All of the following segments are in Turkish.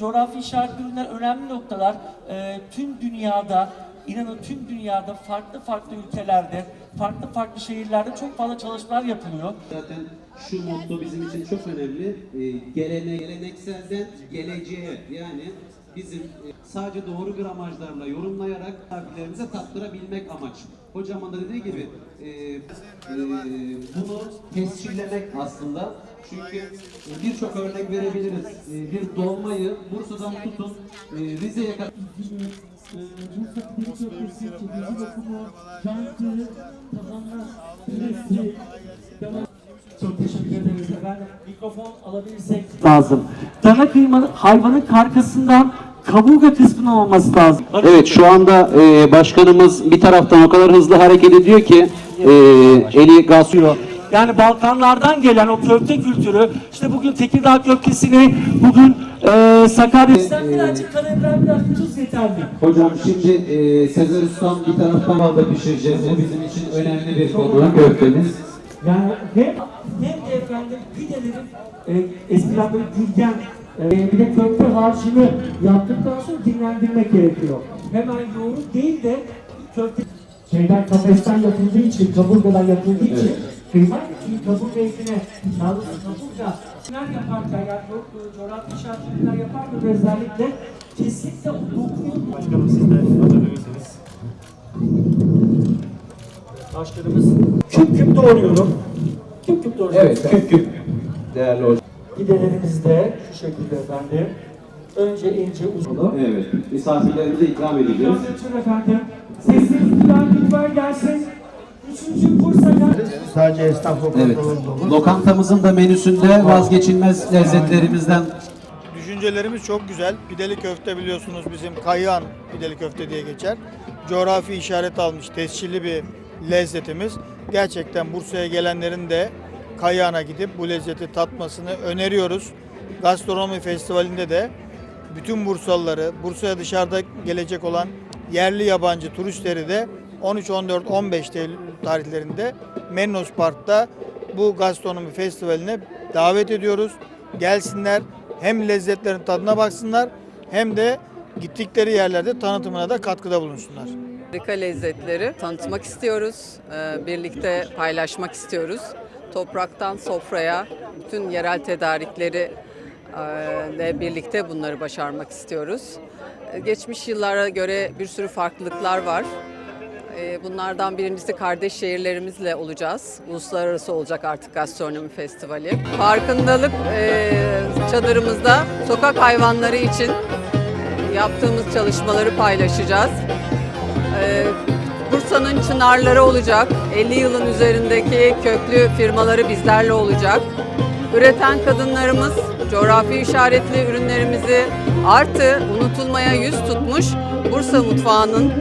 Coğrafi işaretli ürünler önemli noktalar. Ee, tüm dünyada, inanın tüm dünyada farklı farklı ülkelerde, farklı farklı şehirlerde çok fazla çalışmalar yapılıyor. Zaten şu motto bizim için çok önemli. Ee, gelene, gelenekselden geleceğe yani bizim e, sadece doğru gramajlarla yorumlayarak misafirlerimize tattırabilmek amaç. Hocamın da dediği gibi e, e, bunu tescillemek aslında. Çünkü birçok örnek verebiliriz. E, bir dolmayı Bursa'dan tutun e, Rize'ye kadar Bursa Pideli Köftesi, Çekici Lokumu, Cantı, Tahanlar, Pidesi, çok teşekkür ederiz efendim. Mikrofon alabilirsek lazım. Dana kıyma hayvanın karkasından kaburga kısmının olması lazım. Evet şu anda e, başkanımız bir taraftan o kadar hızlı hareket ediyor ki e, eli gaz Yani Balkanlardan gelen o köfte kültürü, işte bugün Tekirdağ köftesini, bugün e, Sakarya... Sen birazcık karabiber, biraz tuz yeterli. Hocam şimdi e, Sezer Ustam bir taraftan balda pişireceğiz. O bizim için önemli bir konu köftemiz. Yani hem, hem de efendim pidelerin e, eskiden böyle gülgen e, bir de köfte harcını yaptıktan sonra dinlendirmek gerekiyor. Hemen yoğurup değil de köfte şeyden kafesten yapıldığı için, kaburgadan yapıldığı için kıyma için kaburga etine, daha doğrusu kaburga ürünler yaparken yani bu bu coğrafi işaret ürünler yaparken özellikle kesinlikle dokuyu Başkanım siz de atabilirsiniz. Başkanımız küp küp doğruyorum. Küp küp doğruyorum. Evet küp küp değerli hocam. Pidelerimiz de şu şekilde efendim. Önce ince uzun. Evet misafirlerimize ikram edeceğiz. Gördüğünüz efendim. Sesiniz lütfen lütfen gelsin. Üçüncü Bursa'da Sadece esnaf Evet. lokantalarında olur. Lokantamızın da menüsünde vazgeçilmez lezzetlerimizden Düşüncelerimiz çok güzel. Pideli köfte biliyorsunuz bizim Kayıhan pideli köfte diye geçer. Coğrafi işaret almış tescilli bir lezzetimiz. Gerçekten Bursa'ya gelenlerin de Kayıhan'a gidip bu lezzeti tatmasını öneriyoruz. Gastronomi Festivali'nde de bütün Bursalıları, Bursa'ya dışarıda gelecek olan yerli yabancı turistleri de 13, 14, 15 Eylül tarihlerinde Mennos Park'ta bu gastronomi festivaline davet ediyoruz. Gelsinler hem lezzetlerin tadına baksınlar hem de gittikleri yerlerde tanıtımına da katkıda bulunsunlar. Harika lezzetleri tanıtmak istiyoruz, Ee, birlikte paylaşmak istiyoruz. Topraktan sofraya bütün yerel tedarikleri e, ile birlikte bunları başarmak istiyoruz. Ee, Geçmiş yıllara göre bir sürü farklılıklar var. Bunlardan birincisi kardeş şehirlerimizle olacağız. Uluslararası olacak artık gastronomi festivali. Farkındalık e, çadırımızda sokak hayvanları için e, yaptığımız çalışmaları paylaşacağız. Ee, Bursa'nın çınarları olacak. 50 yılın üzerindeki köklü firmaları bizlerle olacak. Üreten kadınlarımız coğrafi işaretli ürünlerimizi artı unutulmaya yüz tutmuş Bursa mutfağının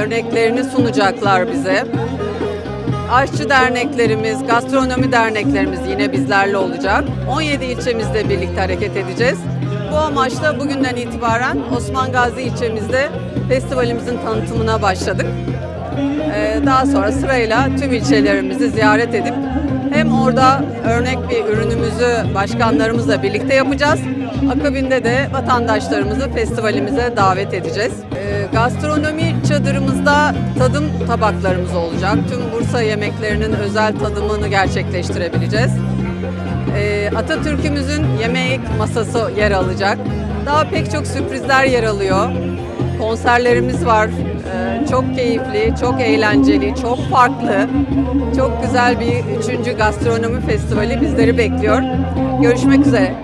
örneklerini sunacaklar bize. Aşçı derneklerimiz, gastronomi derneklerimiz yine bizlerle olacak. 17 ilçemizde birlikte hareket edeceğiz. Bu amaçla bugünden itibaren Osman Gazi ilçemizde festivalimizin tanıtımına başladık. Ee, Daha sonra sırayla tüm ilçelerimizi ziyaret edip hem orada örnek bir ürünümüzü başkanlarımızla birlikte yapacağız. Akabinde de vatandaşlarımızı festivalimize davet edeceğiz. Ee, Gastronomi çadırımızda tadım tabaklarımız olacak. Tüm Bursa yemeklerinin özel tadımını gerçekleştirebileceğiz. Ee, Atatürk'ümüzün yemek masası yer alacak. Daha pek çok sürprizler yer alıyor. Konserlerimiz var. Ee, çok keyifli, çok eğlenceli, çok farklı. Çok güzel bir 3. gastronomi festivali bizleri bekliyor. Görüşmek üzere.